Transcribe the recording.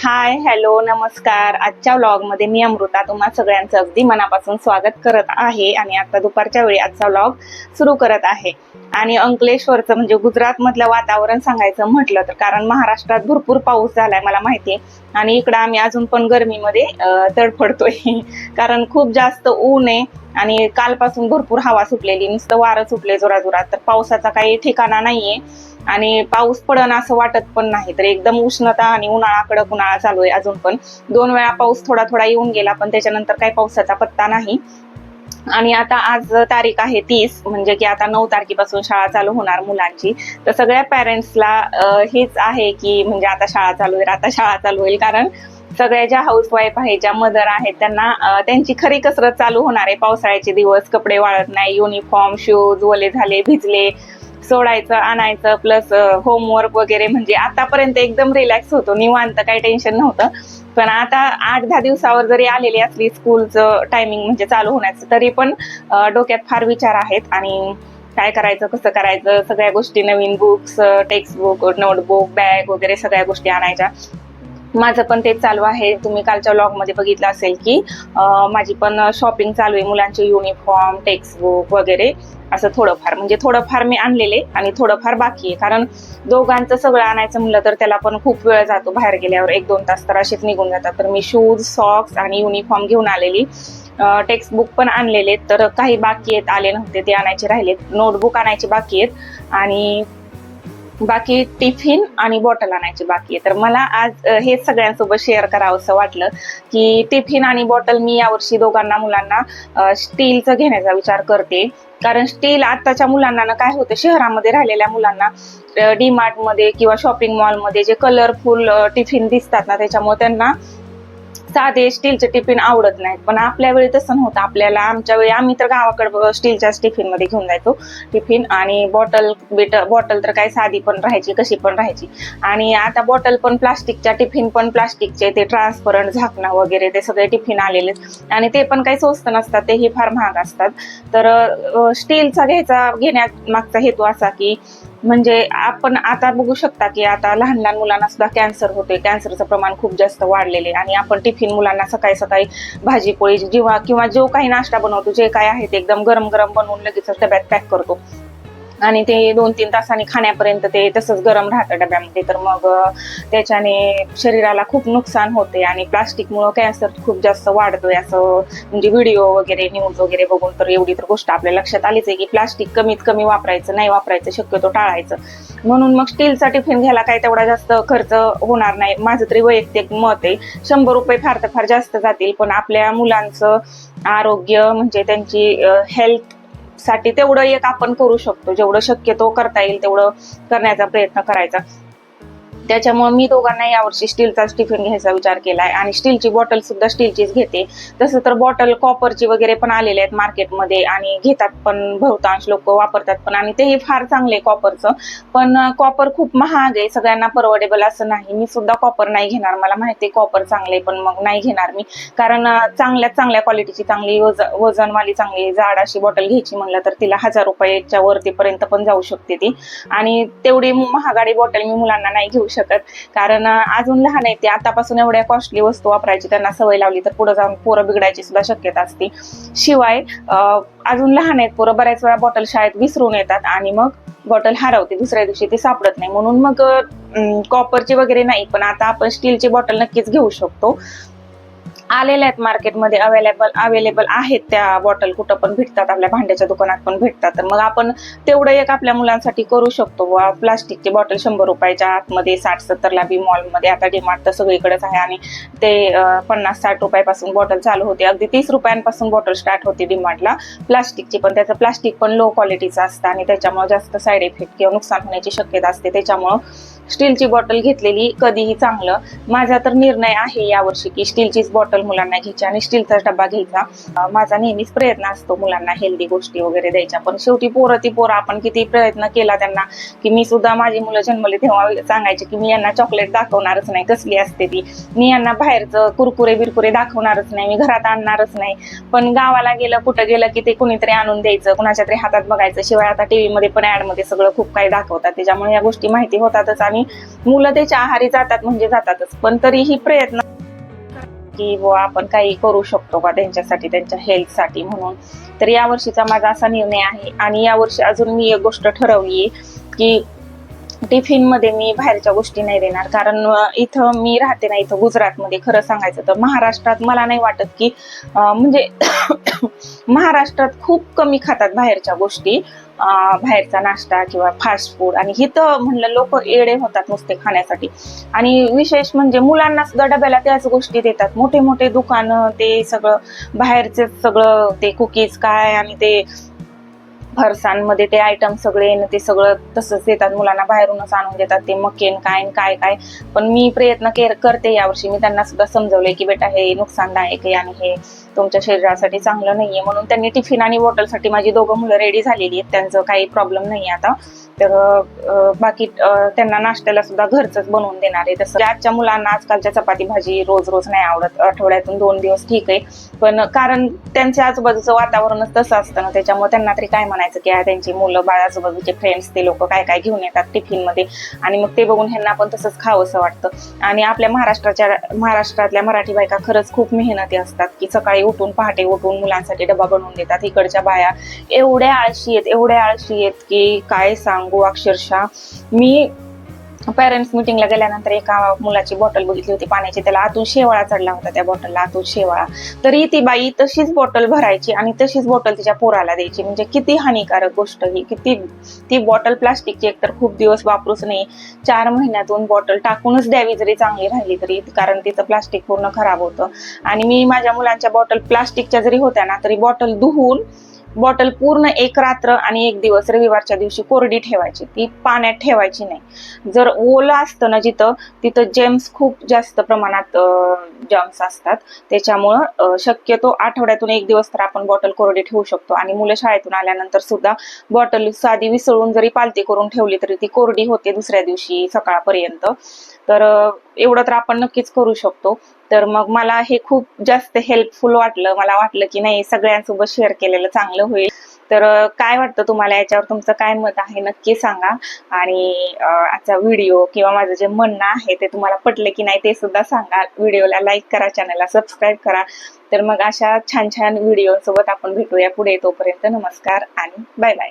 Hi hello नमस्कार. आजच्या व्लॉगमध्ये मी अमृता. तुम्हा सगळ्यांचं अगदी मनापासून स्वागत करत आहे आणि आता दुपारच्या वेळी आजचा व्लॉग सुरू करत आहे. आणि अंकलेश्वरचं म्हणजे गुजरातमधलं वातावरण सांगायचं म्हटलं तर कारण महाराष्ट्रात भरपूर पाऊस झालाय मला माहिती आहे. आणि इकडं आम्ही अजून पण गरमीमध्ये तडफडतोय. कारण खूप जास्त ऊन आहे आणि कालपासून भरपूर हवा सुटलेली. नुसतं वारं सुटले जोराजोरात. तर पावसाचा काही ठिकाणा नाहीये. आणि पाऊस पडन असं वाटत पण नाही. तर एकदम उष्णता आणि उन्हाळा कडक उन्हाळा चालू आहे अजून पण. दोन वेळा पाऊस थोडा थोडा येऊन गेला पण त्याच्यानंतर काही पावसाचा पत्ता नाही. आणि आता आज तारीख आहे तीस म्हणजे की आता नऊ तारखेपासून शाळा चालू होणार मुलांची. तर सगळ्या पॅरेंट्सला हेच आहे की म्हणजे आता शाळा चालू होईल आता शाळा चालू होईल. कारण सगळ्या ज्या हाऊसवाईफ आहेत ज्या मदर आहेत त्यांना त्यांची खरी कसरत चालू होणार आहे. पावसाळ्याचे दिवस कपडे वाळत नाही युनिफॉर्म शूज ओले झाले भिजले. सोडायचं आणायचं प्लस होमवर्क वगैरे म्हणजे आतापर्यंत एकदम रिलॅक्स होतो. निवांत काही टेन्शन नव्हतं. पण आता आठ दहा दिवसावर जरी आलेली असली स्कूलचं टायमिंग म्हणजे चालू होण्याचं तरी पण डोक्यात फार विचार आहेत आणि काय करायचं कसं करायचं सगळ्या गोष्टी नवीन बुक्स टेक्स्टबुक नोटबुक बॅग वगैरे सगळ्या गोष्टी आणायच्या. माझं पण तेच चालू आहे. तुम्ही कालच्या व्लॉगमध्ये बघितलं असेल की माझी पण शॉपिंग चालू आहे मुलांचे युनिफॉर्म टेक्स्टबुक वगैरे. असं थोडंफार म्हणजे थोडंफार मी आणलेले आणि थोडंफार बाकी आहे. कारण दोघांचं सगळं आणायचं म्हणलं तर त्याला पण खूप वेळ जातो बाहेर गेल्यावर. एक दोन तास तर असेच निघून जातात. तर मी शूज सॉक्स आणि युनिफॉर्म घेऊन आलेली. टेक्स्टबुक पण आणलेले. तर काही बाकी आहेत आले नव्हते ते आणायचे राहिलेत. नोटबुक आणायचे बाकी आहेत. आणि बाकी टिफिन आणि बॉटल आणायची बाकी आहे. तर मला आज हे सगळ्यांसोबत शेअर करावं असं वाटलं की टिफिन आणि बॉटल मी यावर्षी दोघांना मुलांना स्टीलचं घेण्याचा विचार करते. कारण स्टील आत्ताच्या मुलांना ना काय होतं शहरामध्ये राहिलेल्या मुलांना डी मार्टमध्ये किंवा शॉपिंग मॉलमध्ये जे कलरफुल टिफिन दिसतात ना त्याच्यामुळे त्यांना साधे स्टीलचे टिफिन आवडत नाहीत. पण आपल्या वेळी तसं नव्हतं. आपल्याला आमच्या वेळी आम्ही तर गावाकडे स्टीलच्याच टिफिनमध्ये घेऊन जायचो. टिफिन आणि बॉटल बिट बॉटल तर काय साधी पण राहायची कशी पण राहायची. आणि आता बॉटल पण प्लास्टिकच्या टिफिन पण प्लास्टिकचे ते ट्रान्सपरंट झाकणं वगैरे ते सगळे टिफिन आलेले आणि ते पण काही स्वस्त नसतात तेही फार महाग असतात. तर स्टीलचा घ्यायचा घेण्यामागचा हेतू असा की म्हणजे आपण आता बघू शकता की आता लहान लहान मुलांना सुद्धा कॅन्सर होते कॅन्सरचं प्रमाण खूप जास्त वाढलेले आणि आपण टिफिन मुलांना सकाळी सकाळी भाजी पोळी जेव्हा किंवा जो काही नाश्ता बनवतो जे काय आहे ते एकदम गरम गरम बनवून लगेच डब्यात पॅक करतो. आणि ते दोन तीन तासांनी खाण्यापर्यंत ते तसंच गरम राहतं डब्यामध्ये. तर मग त्याच्याने शरीराला खूप नुकसान होते आणि प्लास्टिकमुळं कॅन्सर खूप जास्त वाढतोय असं म्हणजे व्हिडिओ वगैरे न्यूज वगैरे बघून तर एवढी तर गोष्ट आपल्या लक्षात आलीच आहे की प्लास्टिक कमीत कमी वापरायचं नाही वापरायचं शक्यतो टाळायचं. म्हणून मग स्टीलचा टिफिन घ्यायला काय तेवढा जास्त खर्च होणार नाही. माझं तरी वैयक्तिक मत आहे शंभर रुपये फार तर फार जास्त जातील पण आपल्या मुलांचं आरोग्य म्हणजे त्यांची हेल्थ साठी तेवढं एक आपण करू शकतो. जेवढं शक्यतो करता येईल तेवढं करण्याचा प्रयत्न करायचा. त्याच्यामुळे मी दोघांना यावर्षी स्टीलचाच टिफिन घ्यायचा विचार केलाय. आणि स्टीलची बॉटल सुद्धा स्टीलचीच घेते. तसं तर बॉटल कॉपरची वगैरे पण आलेले आहेत मार्केटमध्ये आणि घेतात पण बहुतांश लोक वापरतात पण आणि तेही फार चांगले कॉपरचं. पण कॉपर खूप महाग आहे. सगळ्यांना परवडेबल असं नाही. मी सुद्धा कॉपर नाही घेणार. मला माहिती आहे कॉपर चांगले पण मग नाही घेणार मी. कारण चांगल्या चांगल्यात चांगल्या क्वालिटीची चांगली वज वजनवाली चांगली जाड अशी बॉटल घ्यायची म्हणलं तर तिला हजार रुपयाच्या वरतीपर्यंत पण जाऊ शकते ती. आणि तेवढी महागाडी बॉटल मी मुलांना नाही घेऊ शकत. कारण अजून लहान आहे ते आतापासून एवढ्या कॉस्टली वस्तू वापरायची त्यांना सवय लावली तर पुढे जाऊन पोरं बिघडायची सुद्धा शक्यता असते. शिवाय अजून लहान आहेत पोरं बऱ्याच वेळा बॉटल शाळेत विसरून येतात आणि मग बॉटल हरवते दुसऱ्या दिवशी ती सापडत नाही. म्हणून मग कॉपरची वगैरे नाही पण आता आपण स्टीलची बॉटल नक्कीच घेऊ शकतो. आलेल्या आहेत मार्केटमध्ये अवेलेबल अवेलेबल आहेत त्या बॉटल कुठं पण भेटतात आपल्या भांड्याच्या दुकानात पण भेटतात. तर मग आपण तेवढं एक आपल्या मुलांसाठी करू शकतो. वा प्लास्टिकची बॉटल शंभर रुपयाच्या आतमध्ये साठ सत्तरला बी मॉलमध्ये आता डिमार्ट तर सगळीकडेच आहे आणि ते पन्नास साठ रुपयापासून बॉटल चालू होते. अगदी तीस रुपयांपासून बॉटल स्टार्ट होते डिमार्टला प्लास्टिकची पण त्याचं प्लास्टिक पण लो क्वालिटीचं असतं आणि त्याच्यामुळे जास्त साईड इफेक्ट किंवा नुकसान होण्याची शक्यता असते. त्याच्यामुळं स्टीलची बॉटल घेतलेली कधीही चांगलं. माझा तर निर्णय आहे यावर्षी की स्टीलचीच बॉटल मुलांना घ्यायची आणि स्टीलचा डबा घ्यायचा. माझा नेहमीच प्रयत्न असतो मुलांना हेल्दी गोष्टी वगैरे द्यायच्या. पण शेवटी पोरं ती पोरं आपण किती प्रयत्न केला त्यांना की मी सुद्धा माझी मुलं जन्मले तेव्हा सांगायचे की मी यांना चॉकलेट दाखवणारच नाही कसली असते ती. मी यांना बाहेरचं कुरकुरे बिरकुरे दाखवणारच नाही मी घरात आणणारच नाही. पण गावाला गेलं कुठं गेलं की ते कुणीतरी आणून द्यायचं कुणाच्या तरी हातात बघायचं. शिवाय आता टीव्हीमध्ये पण ऍडमध्ये सगळं खूप काही दाखवतात. त्याच्यामुळे या गोष्टी माहिती होतातच आणि आणि मुलं त्याच्या आहारी जातात म्हणजे जातातच. पण तरीही प्रयत्न की बुवा आपण काही करू शकतो का त्यांच्यासाठी त्यांच्या हेल्थसाठी म्हणून. तर या वर्षीचा माझा असा निर्णय आहे. आणि या वर्षी अजून मी एक गोष्ट ठरवली की टिफिनमध्ये मी बाहेरच्या गोष्टी नाही देणार. कारण इथं मी राहते ना इथं गुजरातमध्ये. खरं सांगायचं तर महाराष्ट्रात मला नाही वाटत की म्हणजे महाराष्ट्रात खूप कमी खातात बाहेरच्या गोष्टी. बाहेरचा नाश्ता किंवा फास्ट फूड आणि इथं म्हणलं लोक एडे होतात नुसते खाण्यासाठी. आणि विशेष म्हणजे मुलांना सुद्धा डब्याला त्याच गोष्टी देतात. मोठे मोठे दुकानं ते सगळं बाहेरचे सगळं ते कुकीज काय आणि ते फरसांमध्ये ते आयटम सगळे येणं ते सगळं तसंच देतात मुलांना बाहेरूनच आणून देतात ते मकेन काय काय काय. पण मी प्रयत्न केर करते यावर्षी. मी त्यांना सुद्धा समजवले की बेटा हे नुकसानदायक आहे आणि हे तुमच्या शरीरासाठी चांगलं नाहीये म्हणून त्यांनी टिफिन आणि बॉटलसाठी माझी दोघं मुलं रेडी झालेली आहेत. त्यांचं काही प्रॉब्लेम नाही आता. तर बाकी त्यांना नाश्त्याला सुद्धा घरचंच बनवून देणार आहे. तसं आजच्या मुलांना आजकालच्या चपाती भाजी रोज रोज नाही आवडत. आठवड्यातून दोन दिवस ठीक आहे. पण कारण त्यांच्या आजूबाजूचं वातावरणच तसं असतं ना त्याच्यामुळे त्यांना तरी काय म्हणायचं की त्यांची मुलं बाळ आजूबाजूचे फ्रेंड्स ते लोक काय काय घेऊन येतात टिफिनमध्ये. आणि मग ते बघून ह्यांना पण तसंच खावंसं वाटतं. आणि आपल्या महाराष्ट्राच्या महाराष्ट्रातल्या मराठी बायका खरंच खूप मेहनती असतात की सकाळी उठून पहाटे उठून मुलांसाठी डबा बनवून देतात इकडच्या बाया. एवढ्या आळशी आहेत एवढ्या आळशी आहेत की काय सांगू अक्षरशः. मी पॅरेंट्स मिटिंगला गेल्यानंतर एका मुलाची बॉटल बघितली होती पाण्याची. त्याला आतून शेवाळा चढला होता त्या बॉटलला आतून शेवाळा. तरी ती बाई तशीच बॉटल भरायची आणि तशीच बॉटल तिच्या पोराला द्यायची. म्हणजे किती हानिकारक गोष्ट ही. किती ती बॉटल प्लास्टिकची एकतर खूप दिवस वापरूच नाही चार महिन्यातून बॉटल टाकूनच द्यावी जरी चांगली राहिली तरी कारण तिचं प्लास्टिक पूर्ण खराब होतं. आणि मी माझ्या मुलांच्या बॉटल प्लास्टिकच्या जरी होत्या ना तरी बॉटल धुवून बॉटल पूर्ण एक रात्र आणि एक दिवस रविवारच्या दिवशी कोरडी ठेवायची. ती पाण्यात ठेवायची नाही. जर ओलं असतं ना जिथं तिथं जेम्स खूप जास्त प्रमाणात जम्स असतात. त्याच्यामुळं शक्यतो आठवड्यातून एक दिवस तर आपण बॉटल कोरडी ठेवू शकतो. आणि मुलं शाळेतून आल्यानंतर सुद्धा बॉटल साधी विसळून जरी पालती करून ठेवली तरी ती कोरडी होते दुसऱ्या दिवशी सकाळपर्यंत. तर एवढं तर आपण नक्कीच करू शकतो. तर मग मला हे खूप जास्त हेल्पफुल वाटलं. मला वाटलं की नाही सगळ्यांसोबत शेअर केलेलं चांगलं होईल. तर काय वाटतं तुम्हाला? याच्यावर तुमचं काय मत आहे? नक्की सांगा. आणि आजचा व्हिडिओ किंवा माझं जे म्हणणं आहे ते तुम्हाला पटलं की नाही ते सुद्धा सांगा. व्हिडिओला लाईक करा चॅनलला सबस्क्राईब करा. तर मग अशा छान छान व्हिडिओ सोबत आपण भेटूया पुढे तोपर्यंत. नमस्कार आणि बाय बाय